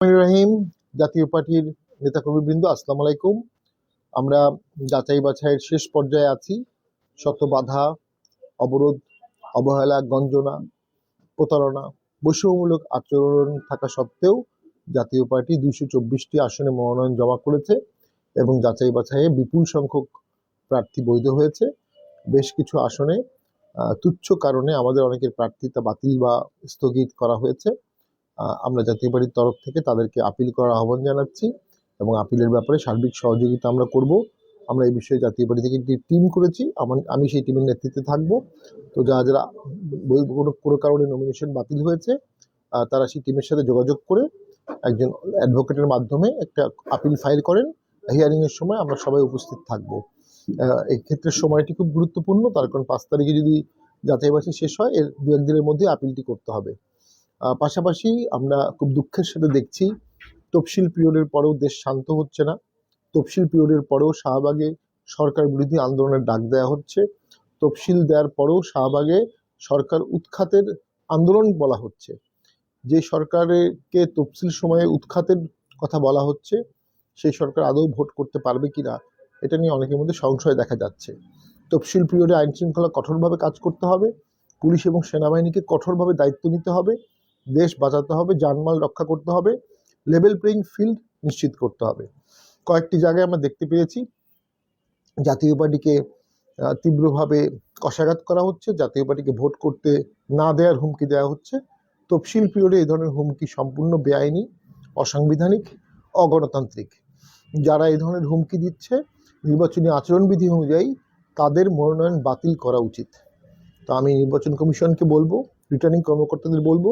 রহিম, জাতীয় পার্টির নেতাকর্মীবৃন্দ, আসসালামু আলাইকুম। আমরা যাচাই বাছাইয়ের শেষ পর্যায়ে আছি। শত বাধা, অবরোধ, অবহেলা, গঞ্জনা, প্রতারণা, বৈষম্যমূলক আচরণ থাকা সত্ত্বেও জাতীয় পার্টি দুইশো চব্বিশটি আসনে মনোনয়ন জমা করেছে এবং যাচাই বাছাইয়ে বিপুল সংখ্যক প্রার্থী বৈধ হয়েছে। বেশ কিছু আসনে তুচ্ছ কারণে আমাদের অনেকের প্রার্থিতা বাতিল বা স্থগিত করা হয়েছে। আমরা জাতীয় পার্টির তরফ থেকে তাদেরকে আপিল করার আহ্বান জানাচ্ছি এবং আপিলের ব্যাপারে সার্বিক সহযোগিতা আমরা করব। আমরা এই বিষয়ে জাতীয় পার্টি থেকে একটি টিম করেছি। আমি সেই টিমের নেতৃত্বে থাকব। তো যারা যারা কোনো কোনো কারণে নমিনেশন বাতিল হয়েছে তারা সেই টিমের সাথে যোগাযোগ করে একজন অ্যাডভোকেটের মাধ্যমে একটা আপিল ফাইল করেন। হিয়ারিং এর সময় আমরা সবাই উপস্থিত থাকব। এই ক্ষেত্রে সময়টি খুব গুরুত্বপূর্ণ। তার কারণ পাঁচ তারিখে যদি যাচাই বাছাই শেষ হয়, এর দু একদিনের মধ্যে আপিলটি করতে হবে। পাশাপাশি আমরা খুব দুঃখের সাথে দেখছি তফসিল পিরিয়ডের পরেও দেশ শান্ত হচ্ছে না। তফসিল পিরিয়ডের পরেও শাহবাগে সরকার বিরোধী আন্দোলনের ডাক দেওয়া হচ্ছে। তফসিল দেওয়ার পরেও শাহবাগে সরকার উৎখাতের আন্দোলন বলা হচ্ছে। যে সরকারকে তফসিল সময়ে উৎখাতের কথা বলা হচ্ছে, সেই সরকার আদৌ ভোট করতে পারবে কিনা, এটা নিয়ে অনেকের মধ্যে সংশয় দেখা যাচ্ছে। তফসিল পিরিয়ডে আইন শৃঙ্খলা কঠোরভাবে কাজ করতে হবে, পুলিশ এবং সেনাবাহিনীকে কঠোরভাবে দায়িত্ব নিতে হবে দেশ বাঁচাতে হবে, জানমাল রক্ষা করতে হবে লেভেল প্লেইং ফিল্ড নিশ্চিত করতে হবে। কয়েকটি জায়গায় আমরা দেখতে পেয়েছি, জাতীয় পার্টিকে তীব্রভাবে কষাঘাত করা হচ্ছে, জাতীয় পার্টিকে ভোট করতে না দেওয়ার হুমকি দেওয়া হচ্ছে। তফসিল পিরিয়ডে এই ধরনের হুমকি সম্পূর্ণ বেআইনি, অসাংবিধানিক, অগণতান্ত্রিক। যারা এই ধরনের হুমকি দিচ্ছে, নির্বাচনী আচরণবিধি অনুযায়ী তাদের মনোনয়ন বাতিল করা উচিত। তো আমি নির্বাচন কমিশনকে বলব রিটার্নিং কর্মকর্তাদের বলব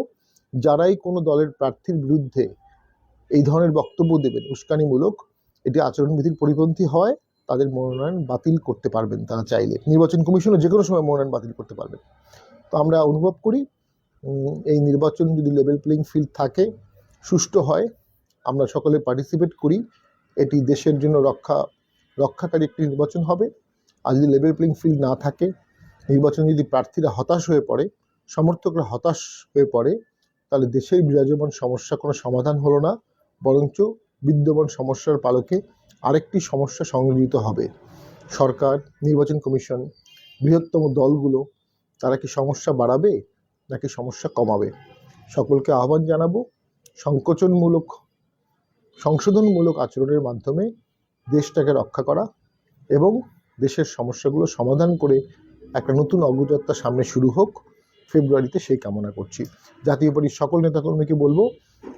যারাই কোনো দলের প্রার্থীর বিরুদ্ধে এই ধরনের বক্তব্য দেবেন, উস্কানিমূলক এটি আচরণবিধির পরিপন্থী হয়, তাদের মনোনয়ন বাতিল করতে পারবেন তারা চাইলে। নির্বাচন কমিশনও যে কোনো সময় মনোনয়ন বাতিল করতে পারবেন। তো আমরা অনুভব করি এই নির্বাচন যদি লেভেল প্লেইং ফিল্ড থাকে, সুষ্ঠু হয়, আমরা সকলে পার্টিসিপেট করি, এটি দেশের জন্য রক্ষা, রক্ষাকারী একটি নির্বাচন হবে। আর যদি লেভেল প্লেইং ফিল্ড না থাকে, নির্বাচন যদি প্রার্থীরা হতাশ হয়ে পড়ে, সমর্থকরা হতাশ হয়ে পড়ে তাহলে দেশের বিরাজমান সমস্যা কোনো সমাধান হলো না, বরঞ্চ বিদ্যমান সমস্যার পালকে আরেকটি সমস্যা সংযোজিত হবে। সরকার, নির্বাচন কমিশন, বৃহত্তম দলগুলো, তারা কি সমস্যা বাড়াবে নাকি সমস্যা কমাবে? সকলকে আহ্বান জানাব, সংকোচনমূলক, সংশোধনমূলক আচরণের মাধ্যমে দেশটাকে রক্ষা করা এবং দেশের সমস্যাগুলো সমাধান করে একটা নতুন অগ্রযাত্রা সামনে শুরু হোক। ফেব্রুয়ারিতে সেই কামনা করছি। জাতীয় পার্টির সকল নেতাকর্মীকে বলব,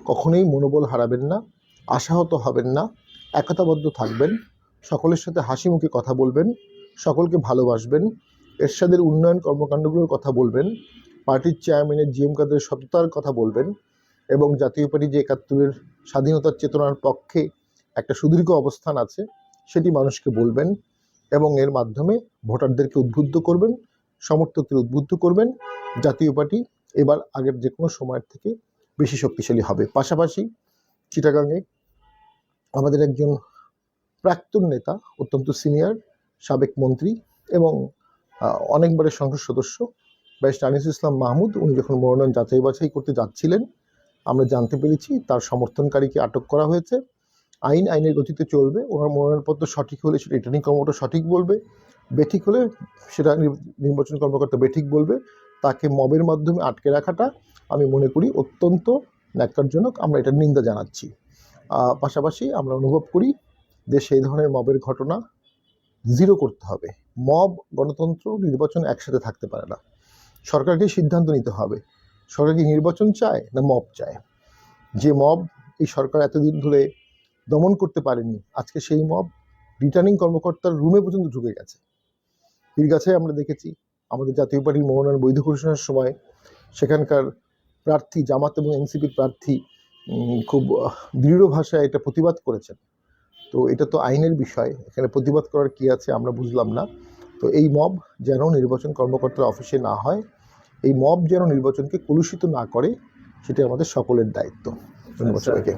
কখনোই মনোবল হারাবেন না, আশাহত হবেন না, একতাবদ্ধ থাকবেন, সকলের সাথে হাসি মুখে কথা বলবেন, সকলকে ভালোবাসবেন, এরশাদের উন্নয়ন কর্মকাণ্ডগুলোর কথা বলবেন, পার্টির চেয়ারম্যানের জিএম কাদের সততার কথা বলবেন এবং জাতীয় পার্টি যে একাত্তরের স্বাধীনতার চেতনার পক্ষে একটা সুদীর্ঘ অবস্থান আছে, সেটি মানুষকে বলবেন এবং এর মাধ্যমে ভোটারদেরকে উদ্বুদ্ধ করবেন, সমর্থকদের উদ্বুদ্ধ করবেন জাতীয় পার্টি এবার আগের যে কোনো সময়ের থেকে বেশি শক্তিশালী হবে। পাশাপাশি চিটাগাংয়ে আমাদের একজন প্রাক্তন নেতা, অত্যন্ত সিনিয়র, সাবেক মন্ত্রী এবং অনেকবারের সংসদ সদস্য ব্যারিস্টার আনিস ইসলাম মাহমুদ, উনি যখন মনোনয়ন যাচাই বাছাই করতে যাচ্ছিলেন, আমরা জানতে পেরেছি তার সমর্থনকারীকে আটক করা হয়েছে। আইন আইনের গতিতে চলবে, ওনার মনোনয়নপত্র সঠিক হলে সেটা রিটার্নিং কর্মকর্তা সঠিক বলবে, বেঠিক হলে সেটা নির্বাচন কর্মকর্তা বেঠিক বলবে তাকে মবের মাধ্যমে আটকে রাখাটা আমি মনে করি অত্যন্ত ন্যাক্কারজনক। আমরা এটা নিন্দা জানাচ্ছি। পাশাপাশি আমরা অনুভব করি দেশে এই ধরনের মবের ঘটনা জিরো করতে হবে। মব, গণতন্ত্র, নির্বাচন একসাথে থাকতে পারে না। সরকারকে সিদ্ধান্ত নিতে হবে। সরকার কি নির্বাচন চায় না মব চায়? যে মব এই সরকার এতদিন ধরে দমন করতে পারেনি, আজকে সেই মব রিটার্নিং কর্মকর্তার রুমে পর্যন্ত ঢুকে গেছে। পীরগাছায় আমরা দেখেছি আমাদের জাতীয় পার্টির মনোনয়ন বৈধ ঘোষণার সময় সেখানকার প্রার্থী জামাত এবং এনসিপির প্রার্থী খুব দৃঢ় ভাষায় এটা প্রতিবাদ করেছেন। তো এটা তো আইনের বিষয়। এখানে প্রতিবাদ করার কি আছে আমরা বুঝলাম না। তো এই মব যেন নির্বাচন কর্মকর্তার অফিসে না হয় এই মব যেন নির্বাচনকে কলুষিত না করে সেটা আমাদের সকলের দায়িত্ব। ধন্যবাদ আচ্ছা, সবাইকে।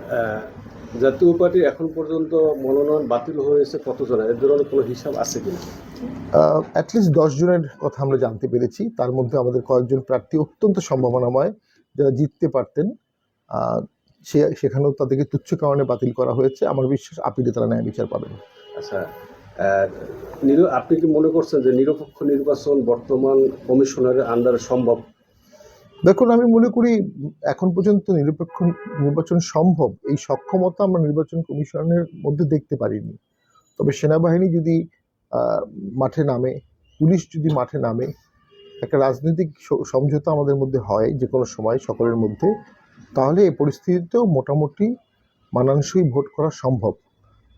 জাতীয় পার্টি এখন পর্যন্ত মনোনয়ন বাতিল হয়েছে কতজনের? এর ধরনের কোনো হিসাব আছে কিনা? অ্যাটলিস্ট দশ জনের কথা আমরা জানতে পেরেছি। তার মধ্যে আমাদের কয়েকজন প্রার্থী অত্যন্ত সম্ভাবনাময় যারা জিততে পারতেন সে সেখানেও তাদেরকে তুচ্ছ কারণে বাতিল করা হয়েছে। আমার বিশ্বাস আপিলে তারা ন্যায় বিচার পাবেন। আচ্ছা আপনি কি মনে করছেন যে নিরপেক্ষ নির্বাচন বর্তমান কমিশনারের আন্ডারে সম্ভব? দেখুন, আমি মনে করি এখন পর্যন্ত নিরপেক্ষ নির্বাচন সম্ভব। এই সক্ষমতা আমরা নির্বাচন কমিশনের মধ্যে দেখতে পারিনি। তবে সেনাবাহিনী যদি মাঠে নামে, পুলিশ যদি মাঠে নামে, একটা রাজনৈতিক সমঝোতা আমাদের মধ্যে হয় যে কোনো সময় সকলের মধ্যে, তাহলে এই পরিস্থিতিতেও মোটামুটি মানানসই ভোট করা সম্ভব।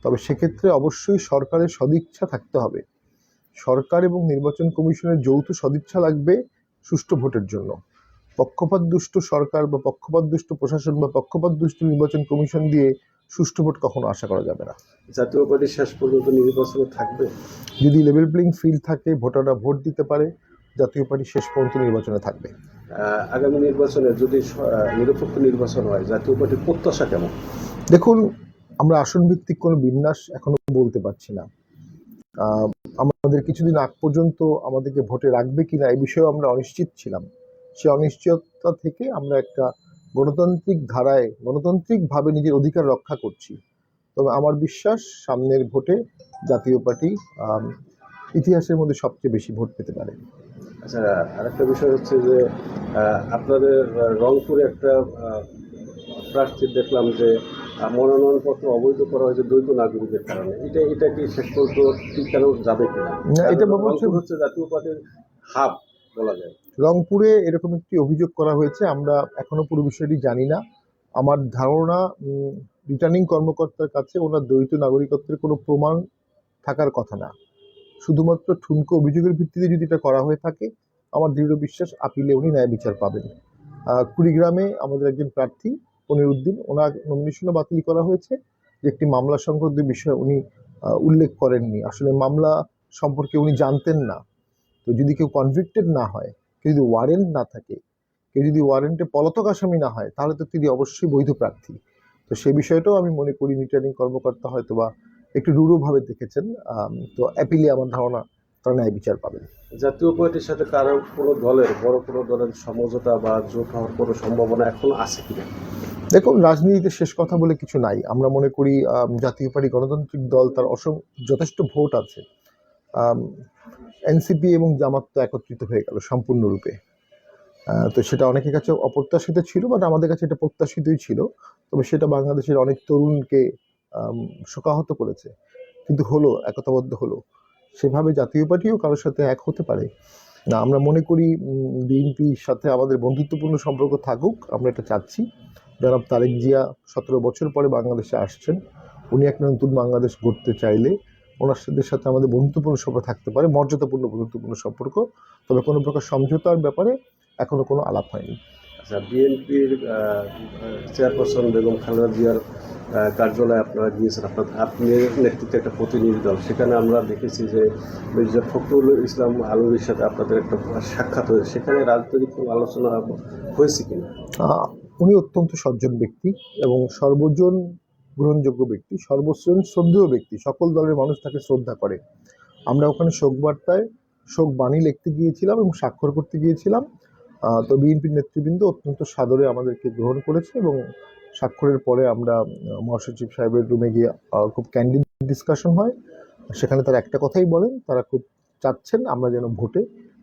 তবে সেক্ষেত্রে অবশ্যই সরকারের সদিচ্ছা থাকতে হবে। সরকার এবং নির্বাচন কমিশনের যৌথ সদিচ্ছা লাগবে সুষ্ঠু ভোটের জন্য। পক্ষপাত দুষ্ট সরকার বা পক্ষপাত দুষ্ট প্রশাসন বা পক্ষপাতদুষ্ট নির্বাচন কমিশন দিয়ে সুষ্ঠু ভোট কখনো আশা করা যাবে না। জাতীয় পার্টি শেষ পর্যন্ত নির্বাচনে থাকবে? যদি লেভেল প্লেইং ফিল্ড থাকে ভোটাররা ভোট দিতে পারে জাতীয় পার্টি শেষ পর্যন্ত নির্বাচনে থাকবে। আগামী নির্বাচনে যদি নিরপেক্ষ নির্বাচন হয় জাতীয় পার্টির প্রত্যাশা কেমন? দেখুন আমরা আসন ভিত্তিক কোনো বিন্যাস এখনও বলতে পারছি না। আমাদের কিছুদিন আগ পর্যন্ত আমাদেরকে ভোটে রাখবে কিনা এই বিষয়েও আমরা অনিশ্চিত ছিলাম। সে অনিশ্চয়তা থেকে আমরা একটা গণতান্ত্রিক ধারায় গণতান্ত্রিকভাবে নিজের অধিকার রক্ষা করছি। তবে আমার বিশ্বাস সামনের ভোটে জাতীয় পার্টি ইতিহাসের মধ্যে সবচেয়ে বেশি ভোট পেতে পারে। আচ্ছা আরেকটা বিষয় হচ্ছে যে আপনাদের রংপুরে একটা প্রার্থী দেখলাম যে মনোনয়নপত্র অবৈধ করা হয়েছে দ্বৈত নাগরিকের কারণে। এটা এটা কি শেষ পর্যন্ত টিকানো যাবে কিনা? এটা হচ্ছে জাতীয় পার্টির হাব। বলা যায়। রংপুরে এরকম একটি অভিযোগ করা হয়েছে, আমরা এখনও পুরো বিষয়টি জানি না। আমার ধারণা রিটার্নিং কর্মকর্তার কাছে ওনার দ্বৈত নাগরিকত্বের কোনো প্রমাণ থাকার কথা না। শুধুমাত্র ঠুনকো অভিযোগের ভিত্তিতে যদি এটা করা হয়ে থাকে, আমার দৃঢ় বিশ্বাস আপিলে উনি ন্যায় বিচার পাবেন। কুড়িগ্রামে আমাদের একজন প্রার্থী পনিরুদ্দিন ওনার নমিনেশনও বাতিল করা হয়েছে। যে একটি মামলা সংক্রান্ত বিষয়ে উনি উল্লেখ করেননি। আসলে মামলা সম্পর্কে উনি জানতেন না। তো যদি কেউ কনভিক্টেড না হয় কেউ যদি ওয়ারেন্ট না থাকে কেউ যদি ওয়ারেন্টে পলাতক আসামি না হয় তাহলে তো তিনি অবশ্যই বৈধ প্রার্থী। তো সে বিষয়টাও আমি মনে করি রিটার্নিং কর্মকর্তা হয়তো বা একটু রূঢ়ভাবে দেখেছেন তো অ্যাপিলে আমার ধারণা তারা ন্যায় বিচার পাবেন। জাতীয় পার্টির সাথে কারও কোনো দলের বড় কোনো দলের সমঝোতা বা জোট হওয়ার কোনো সম্ভাবনা এখন আছে কিনা? দেখুন রাজনীতিতে শেষ কথা বলে কিছু নাই। আমরা মনে করি জাতীয় পার্টি গণতান্ত্রিক দল তার অসম যথেষ্ট ভোট আছে। এনসিপি এবং জামাত তো একত্রিত হয়ে গেল সম্পূর্ণরূপে। তো সেটা অনেকের কাছে অপ্রত্যাশিত ছিল বাট আমাদের কাছে এটা প্রত্যাশিতই ছিল। তবে সেটা বাংলাদেশের অনেক তরুণকে শোকাহত করেছে। কিন্তু হলো, একতাবদ্ধ হলো। সেভাবে জাতীয় পার্টিও কারোর সাথে এক হতে পারে। না, আমরা মনে করি বিএনপির সাথে আমাদের বন্ধুত্বপূর্ণ সম্পর্ক থাকুক, আমরা এটা চাচ্ছি। জনাব তারেক জিয়া সতেরো বছর পরে বাংলাদেশে আসছেন। উনি একটা নতুন বাংলাদেশ গড়তে চাইলে ওনার সাথে সাথে আমাদের বন্ধুত্বপূর্ণ সম্পর্ক থাকতে পারে মর্যাদাপূর্ণ বন্ধুত্বপূর্ণ সম্পর্ক। তবে কোনো প্রকার সমঝোতার ব্যাপারে এখনও কোনো আলাপ হয়নি। আচ্ছা বিএনপির চেয়ারপারসন বেগম খালেদা জিয়ার কার্যালয়ে আপনারা গিয়েছেন। আপনার আপনি নেতৃত্বে একটা প্রতিনিধি দল। সেখানে আমরা দেখেছি যে মির্জা ফখরুল ইসলাম আলমীর সাথে আপনাদের একটা সাক্ষাৎ হয়েছে। সেখানে রাজনৈতিক কোনো আলোচনা হয়েছে কিনা? উনি অত্যন্ত সজ্জন ব্যক্তি এবং সর্বজন গ্রহণযোগ্য ব্যক্তি সর্বজন শ্রদ্ধেয় ব্যক্তি। সকল দলের মানুষ তাকে শ্রদ্ধা করে। আমরা ওখানে শোক বার্তায় শোক বাণী লিখতে গিয়েছিলাম এবং স্বাক্ষর করতে গিয়েছিলাম। তো বিএনপির নেতৃবৃন্দ অত্যন্ত সাদরে আমাদেরকে গ্রহণ করেছে এবং স্বাক্ষরের পরে আমরা মহাসচিব সাহেবের রুমে গিয়ে খুব ক্যান্ডিড ডিসকাশন হয়। সেখানে তারা একটা কথাই বলেন, তারা খুব চাচ্ছেন আমরা যেন ভোটে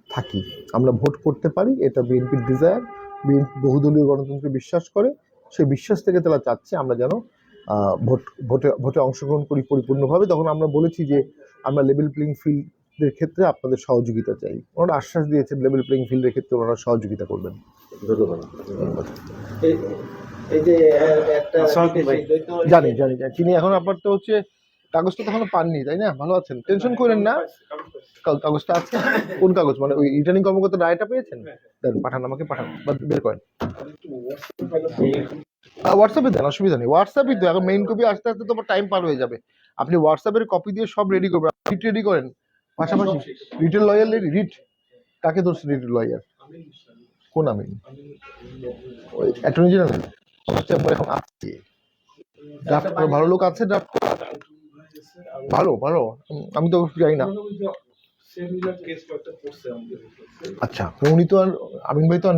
থাকি। আমরা ভোট করতে পারি, এটা বিএনপির ডিজায়ার বিএনপি বহুদলীয় গণতন্ত্রে বিশ্বাস করে। সেই বিশ্বাস থেকে তারা চাচ্ছে আমরা যেন ভোট ভোটে ভোটে অংশগ্রহণ করি পরিপূর্ণভাবে তখন আমরা বলেছি যে আমরা লেভেল প্লেইং ফিল্ডের ক্ষেত্রে আপনাদের সহযোগিতা চাই। ওনারা আশ্বাস দিয়েছেন লেভেল প্লেইং ফিল্ডের ক্ষেত্রে ওনারা সহযোগিতা করবেন। ধন্যবাদ। জানি জানি জানি। তিনি এখন আপাতত হচ্ছে কাগজটা তো এখনও পাননি তাই না? ভালো আছেন। টেনশন করেন না। কাগজটা আছে? কোন কাগজ? মানে ওই রিটার্নিং কর্মকর্তা রায়টা পেয়েছেন? পাঠান আমাকে পাঠান বা বের করেন। হোয়াটসঅ্যাপে দেন অসুবিধা নেই। হোয়াটসঅ্যাপই তো এখন মেইন কপি আস্তে আস্তে তোমার টাইম পার হয়ে যাবে। আপনি হোয়াটসঅ্যাপের কপি দিয়ে সব রেডি করবেন। রিট রেডি করেন। পাশাপাশি রিটেল লয়ার রিট কাকে ধরছে রিটেল লয়ার কোন আমি? ওই অ্যাটর্নি জেনারেল চেম্বার এখন আছে ড্রাফট ভালো লোক আছে ড্রাফট ভালো ভালো আমি তো জানি না। আচ্ছা উনি তো আর আমিন ভাই তো আর